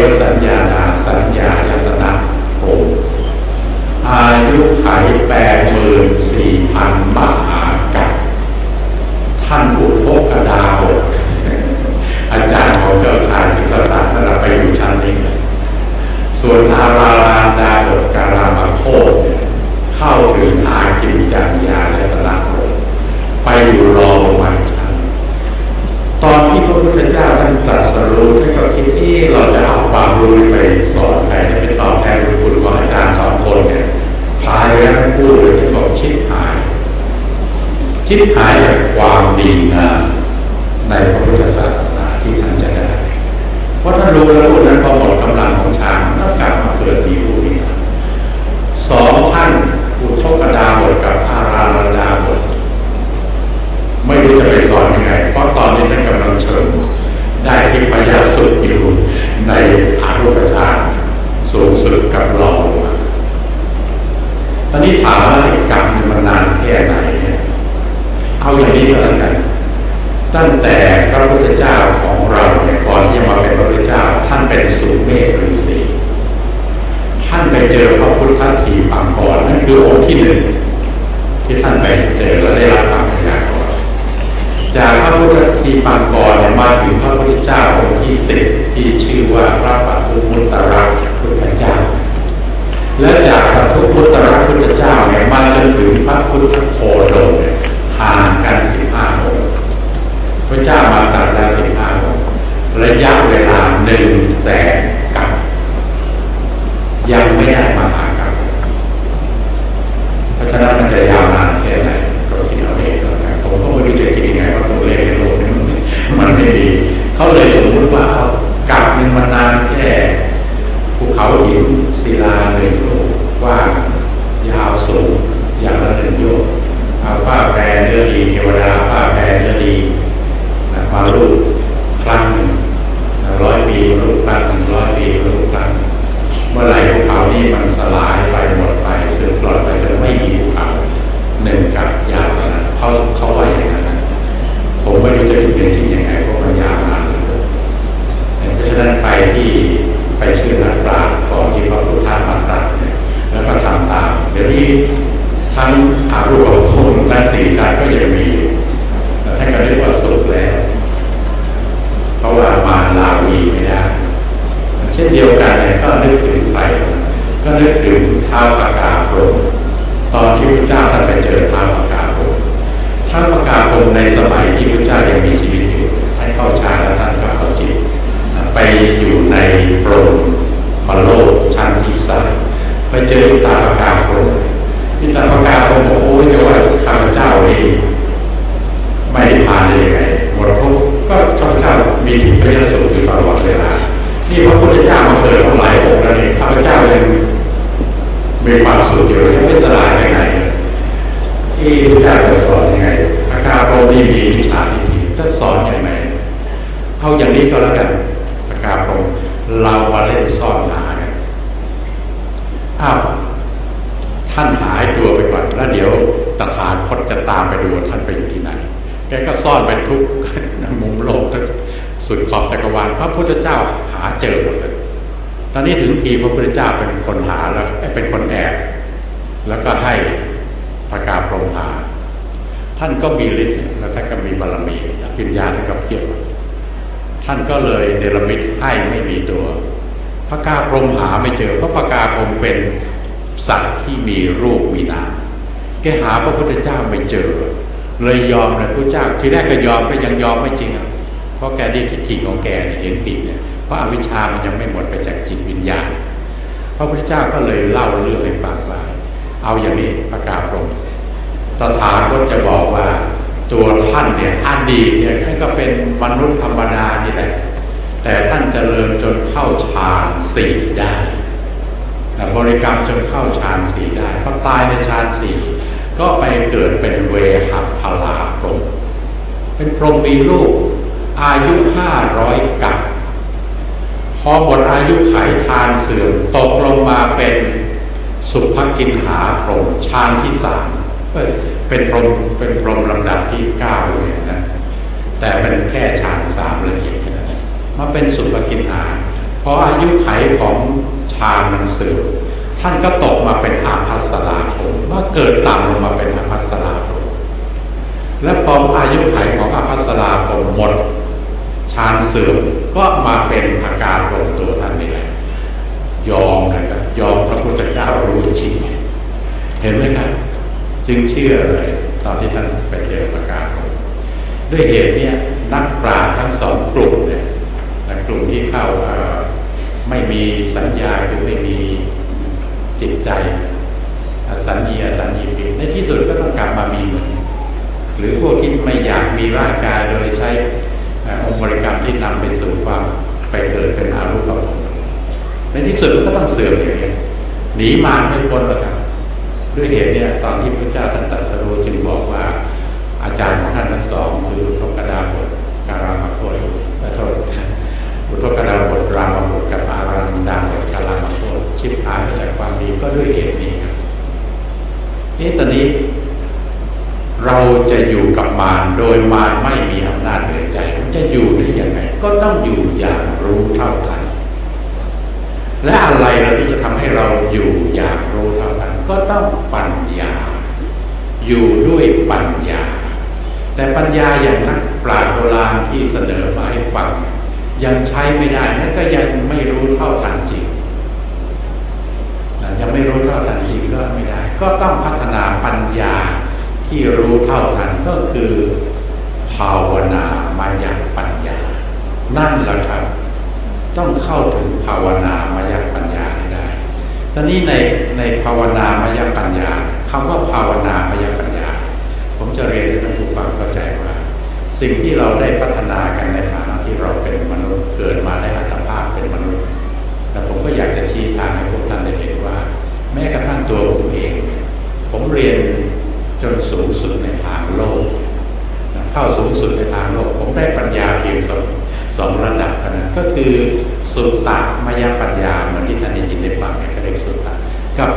วสัญญาณาสัญญายตนะโหอายุไขแปดหมื่นสี่พันมหากับท่านอุทกดาหก ชิดหายจากความดีงามในพระพุทธศาสนาที่ท่านจะได้ เพราะท่านรู้แล้วพวกนั้นพอหมดกำลังของฌานต้องกลับมาเกิดมีรูปอีกสองท่านอุทกดาบทกับอาราลดาบทไม่รู้จะไปสอนยังไง เพราะตอนนี้ท่านกำลังเชิญได้ที่พยาสุดอยู่ในอารุปฌานสูงสุดกับรองลงมาตอนนี้ถามว่าไอ้กรรมเนี่ยมันนานแค่ไหนเนี่ยเอาอย่าง นี้ก็แล้วกันตั้งแต่พระพุทธเจ้าของเราเนี่ยก่อนที่จะมาเป็นพระพุทธเจ้า ท่านเป็นสุเมธฤาษีท่านไปเจอพระพุทธทีปังก่อนนั่นคือองค์ที่หนึ่งที่ท่านไปเจอและได้รับการพยาม ยังไม่ได้ เดี๋ยวนี้ทั้งอารูปภพและสี่ชาติก็ยังมีท่านก็เรียกว่าสุขแล้วเพราะว่ามาลาวีไม่ได้เช่นเดียวกันเนี่ยก็นึกถึงใครก็นึกถึงท้าวปากาพรมตอนที่พระเจ้าท่านไปเจอท้าวปากาพรมท้าวปากาพรมในสมัยที่พระเจ้า มีความสุขอยู่ยังไม่สลายไปไหนที่พระเจ้าจะสอนยังไงพระกาโปนีมีวิชาทิฏฐิจะสอนย่างไรเอาอย่างนี้ก็แล้วกันพระกาโปเรามาเล่นซ่อนหากันอ้าวท่านหายตัวไปก่อนแล้วเดี๋ยวตถาคตจะตามไปดูท่านไปอยู่ที่ไหน แกก็ซ่อนไปทุกมุมโลกทั้งสุดขอบจักรวาลพระพุทธเจ้าหาเจอหมดเลย ตอนนี้ถึงทีพระพุทธเจ้าเป็นคนหาแล้วเป็นคนแอบแล้วก็ให้พระกาพรหมหา ท่านก็มีฤทธิ์แล้วท่านก็มีบารมีปัญญาท่านก็เพียบท่านก็เลยเดรมิตให้ไม่มีตัว พระกาพรหมหาไม่เจอเพราะพระกาพรหมเป็นสัตว์ที่มีรูปมีนามแกหาพระพุทธเจ้าไม่เจอ เลยยอมเลยพระเจ้าทีแรกก็ยอมก็ยังยอมไม่จริงอะเพราะแกได้ทิฏฐิของแกเห็นผิดเนี่ย เพราะอาวิชชามันยังไม่หมดไปจากจิตวิญญาณพระพุทธเจ้าก็เลยเล่าเรื่องให้ฟังว่า เอาอย่างนี้พระกาพรหมตถาคตจะบอกว่าตัวท่านเนี่ยอดีตเนี่ยท่านก็เป็นมนุษย์ธรรมดานี่แหละ แต่ท่านเจริญจนเข้าฌานสี่ได้บริกรรมจนเข้าฌานสี่ได้พอตายในฌานสี่ก็ไปเกิดเป็นเวหัพลาพรมเป็นพรหมมีลูกอายุห้าร้อยกับ พอหมดอายุไขฌานเสื่อมตกลงมาเป็นสุภกินหาพรหมฌานที่สามเป็นพรหมเป็นพรหมลำดับที่เก้าเลยนะแต่เป็นแค่ฌานสามละเอียดแค่นั้นมาเป็นสุภกินหาพออายุไขของฌานมันเสื่อมท่านก็ตกมาเป็นอาภัสราโภว่าเกิดต่ำลงมาเป็นอาภัสราโภและพออายุไขของอาภัสราโภหมดฌานเสื่อมก็มาเป็นอา การของตัวท่านนี่แหละยอมนะครับ ยอมพระพุทธเจ้ารู้จริงเห็นไหมครับ จึงเชื่อเลยตอนที่ท่านไปเจอประกาศด้วยเหตุเนี้ยนักปราชญ์ทั้งสองกลุ่มเนี่ยกลุ่มที่เข้าไม่มีสัญญาคือไม่มีจิตใจสัญญีสัญญีปิในที่สุดก็ต้องกลับมามีเหมือนหรือพวกที่ไม่อยากมีร่างกายโดยใช้องค์บริกรรมที่นำไปสู่ความ ไปเกิดเป็นอารูปภพในที่สุดก็ต้องเสื่อมอย่างนี้หนีมารไม่พ้นหรอกครับด้วยเหตุเนี้ยตอนที่พระเจ้าท่านตรัสรู้จึงบอกว่า อาจารย์ของท่านทั้งสองคือพระกดาบทการามโคตโทษอุทกดาบทรามบทกับอารันดาบทการามโคตชิบหายมาจากความดีก็ด้วยเหตุนี้ครับนี่ตอนนี้เราจะอยู่กับมารโดยมารไม่มีอำนาจเหนือใจ จะอยู่ได้อยังไงก็ต้องอยู่อย่างรู้เท่าทันและอะไรเราที่จะทำให้เราอยู่อย่างรู้เท่าทันก็ต้องปัญญา อยู่ด้วยปัญญา แต่ปัญญาอย่างนักปราชญ์โบราณที่เสนอมาให้ฟังยังใช้ไม่ได้นั่นก็ยังไม่รู้เท่าทันจริงยังไม่รู้เท่าทันจริงก็ไม่ได้ ก็ต้องพัฒนาปัญญาที่รู้เท่าทันก็คือ ภาวนามายปัญญา นั่นแหละครับ ต้องเข้าถึงภาวนามายปัญญาให้ได้ ตอนนี้ในในภาวนามายปัญญาคำว่าภาวนามายปัญญา ผมจะเรียนให้ท่านผู้ฟังเข้าใจว่า สิ่งที่เราได้พัฒนากันในฐานะที่เราเป็นมนุษย์เกิดมาได้อัตภาพเป็นมนุษย์แต่ผมก็อยากจะชี้ทางให้พวกท่านได้เห็นว่า แม้กระทั่งตัวผมเอง ผมเรียนจนสูงสุดในทางโล สุดในทางโลกผมได้ปัญญาเพียงสองสองระดับเท่านั้นก็คือสุตตะมยปัญญาเหมือนที่ท่านได้ยินได้ฟังเนี่ยก็เรียกสุตตะกับ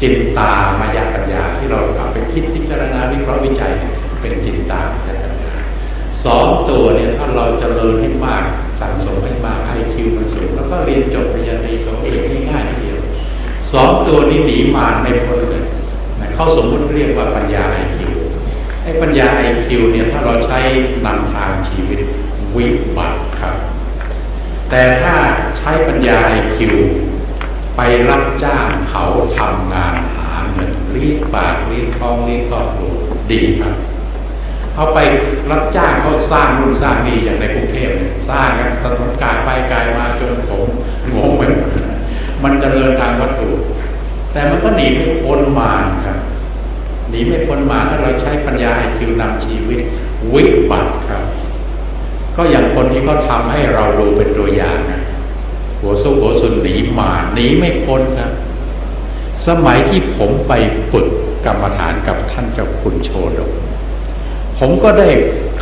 จินตามายปัญญาที่เราเอาไปคิดพิจารณาวิเคราะห์วิจัยเป็นจินตามายปัญญาสองตัวเนี่ยถ้าเราจเจริญให้มากสั่งสมให้มากไอคิวมันสูงแล้วก็เรียนจบปริญญาตรีของเอกง่ายๆทีเดียวสองตัวนี้หนีมารไม่พ้นเลยเขาสมมติเรียกว่าปัญญาไอคิว ไอ้ปัญญาไอคิวเนี่ยถ้าเราใช้นำทางชีวิตวิบัติครับ แต่ถ้าใช้ปัญญาไอคิวไปรับจ้างเขาทำงานหาเงินเรียกปากเรียกท้องเรียกครอบครัวดีครับเอาไปรับจ้างเขาสร้างนู่นสร้างนี่อย่างในกรุงเทพสร้างกันถนนกายไปกายมาจนผมงงไปมันจเจริญทางวัตถุแต่มันก็หนีไม่พ้นมารครับ นีไม่พ้นมาถ้าเราใช้ปัญญาไอคิวนำชีวิต วิบัติครับ ก็อย่างคนที่เขาทาให้เราดูเป็นตัวอย่างนะหัวสู้หัวสุนหนีมาหนีไม่พ้นครับ สมัยที่ผมไปฝึกกรรมฐานกับท่านเจ้าคุณโชดกผมก็ได้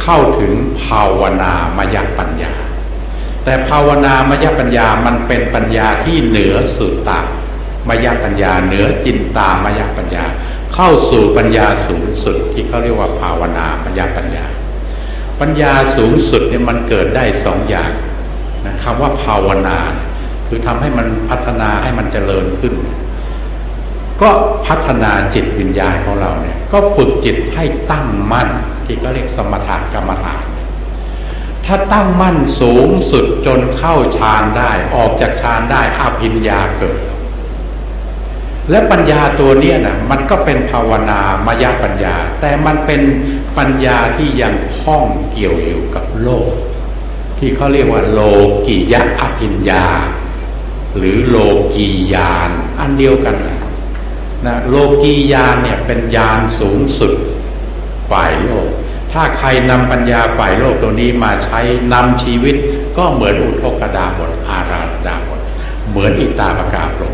เข้าถึงภาวนามยปัญญา แต่ภาวนามยปัญญามันเป็นปัญญาที่เหนือสุดตามยปัญญา เหนือจินตามยปัญญา เข้าสู่ปัญญาสูงสุดที่เขาเรียกว่าภาวนามยปัญญา ปัญญาสูงสุดเนี่ยมันเกิดได้สองอย่างนะคำว่าภาวนา คือทำให้มันพัฒนาให้มันเจริญขึ้น ก็พัฒนาจิตวิญญาณของเราเนี่ยก็ฝึกจิตให้ตั้งมั่น ที่เขาเรียกสมถะกรรมฐานถ้าตั้งมั่นสูงสุดจนเข้าฌานได้ ออกจากฌานได้อภิญญาเกิด และปัญญาตัวเนี้ยนะมันก็เป็นภาวนามายปัญญา แต่มันเป็นปัญญาที่ยังคล้องเกี่ยวอยู่กับโลก ที่เขาเรียกว่า โลกิยะอภิญญา หรือโลกียานอันเดียวกันนะนะโลกียานเนี่ยเป็นยานสูงสุดฝ่ายโลก ถ้าใครนำปัญญาฝ่ายโลกตัวนี้มาใช้นำชีวิต ก็เหมือนอุทกดาบทอาราดาบทเหมือนอิตาปกาโลก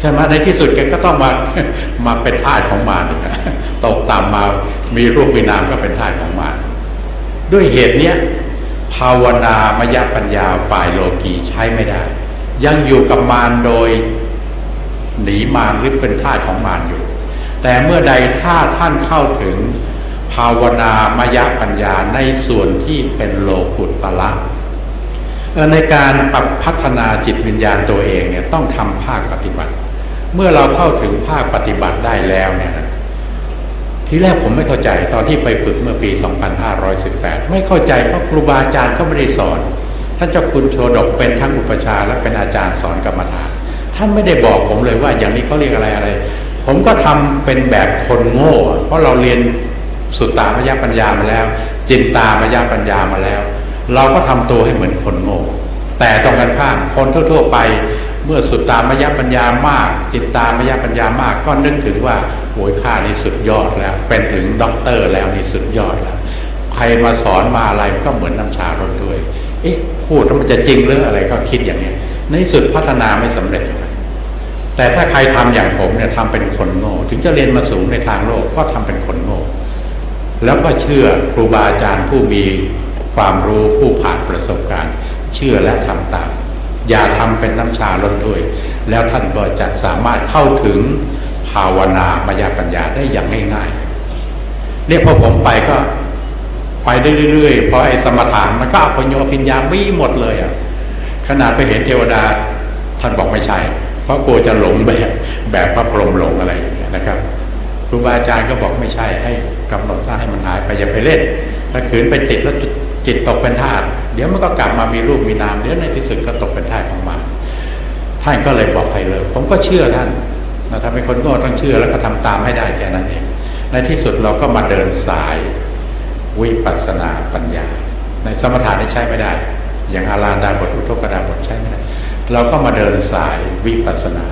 ใช่ไหมในที่สุดแกก็ต้องมามาเป็นทาสของมารตกต่ำมามีรูปมีนามก็เป็นทาสของมารด้วยเหตุเนี้ยภาวนามยปัญญาฝ่ายโลกีใช้ไม่ได้ ยังอยู่กับมารโดย หนีมารหรือเป็นทาสของมารอยู่ แต่เมื่อใดถ้าท่านเข้าถึง ภาวนามยปัญญาในส่วนที่เป็นโลกุตตะเอ่อในการปรับพัฒนาจิตวิญญาณตัวเองเนี่ยต้องทำภาคปฏิบัติ เมื่อเราเข้าถึงภาคปฏิบัติได้แล้วเนี่ยทีแรกผมไม่เข้าใจตอนที่ไปฝึกเมื่อปี 2518 ไม่เข้าใจเพราะครูบาอาจารย์ก็ไม่ได้สอน ท่านเจ้าคุณโชดกเป็นทั้งอุปชาและเป็นอาจารย์สอนกรรมฐานท่านไม่ได้บอกผมเลยว่าอย่างนี้เขาเรียกอะไรอะไร ผมก็ทำเป็นแบบคนโง่ เพราะเราเรียนสุตตามยปัญญามาแล้ว จินตามยปัญญามาแล้ว เราก็ทำตัวให้เหมือนคนโง่ แต่ตรงกันข้ามคนทั่ว ๆ ไป เมื่อสุตตามยปัญญามาก จิตตามยปัญญามากก็นึกถึงว่าโอยข้านี่สุดยอดแล้ว เป็นถึงด็อกเตอร์แล้วนี่สุดยอดแล้ว ใครมาสอนมาอะไรก็เหมือนน้ำชารสด้วย เอ๊ะพูดแล้วมันจะจริงหรืออะไรก็คิดอย่างนี้ในสุดพัฒนาไม่สำเร็จ แต่ถ้าใครทำอย่างผมเนี่ยทำเป็นคนโง่ ถึงจะเรียนมาสูงในทางโลกก็ทำเป็นคนโง่แล้วก็เชื่อครูบาอาจารย์ผู้มีความรู้ผู้ผ่านประสบการณ์ เชื่อและทำตาม อย่าทำเป็นน้ำชาล้นด้วย แล้วท่านก็จะสามารถเข้าถึงภาวนามายปัญญาได้อย่างง่ายๆเรียพอผมไปก็ไปได้เรื่อยๆพราะไอ้สมถานมันก็อภิญโยพิญญาไมีหมดเลยอะขนาดไปเห็นเทวดาท่านบอกไม่ใช่ เพราะกลัวจะหลงแบบแบบพระพรหมหลงอะไรอย่างเงี้ยนะครับครูบาอาจารย์ก็บอกไม่ใช่ให้กำหนดซะให้มันหายไปอย่าไปเล่นถ้าขืนไปติดแล้ว จิตตกเป็นธาตุเดี๋ยวมันก็กลับมามีรูปมีนามเดี๋ยวในที่สุดก็ตกเป็นธาตุของมันท่านก็เลยบอกให้เลิกผมก็เชื่อท่านนะถ้าเป็นคนโง่ต้องเชื่อแล้วก็ทำตามให้ได้แค่นั้นเองในที่สุดเราก็มาเดินสายวิปัสสนาปัญญา ในสมถะนี่ใช้ไม่ได้ อย่างอาราดาบทอุทกดาบทใช้ไม่ได้ เราก็มาเดินสายวิปัสสนา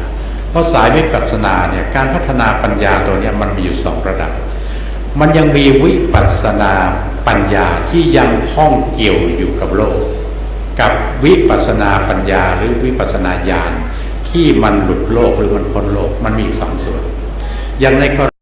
เพราะสายวิปัสสนาเนี่ยการพัฒนาปัญญาตัวเนี้ยมันมีอยู่สองระดับ มันยังมีวิปัสสนา ปัญญาที่ยังข้องเกี่ยวอยู่กับโลก กับวิปัสนาปัญญาหรือวิปัสนาญาณที่มันหลุดโลกหรือมันพ้นโลกมันมีสองส่วนอย่างในกร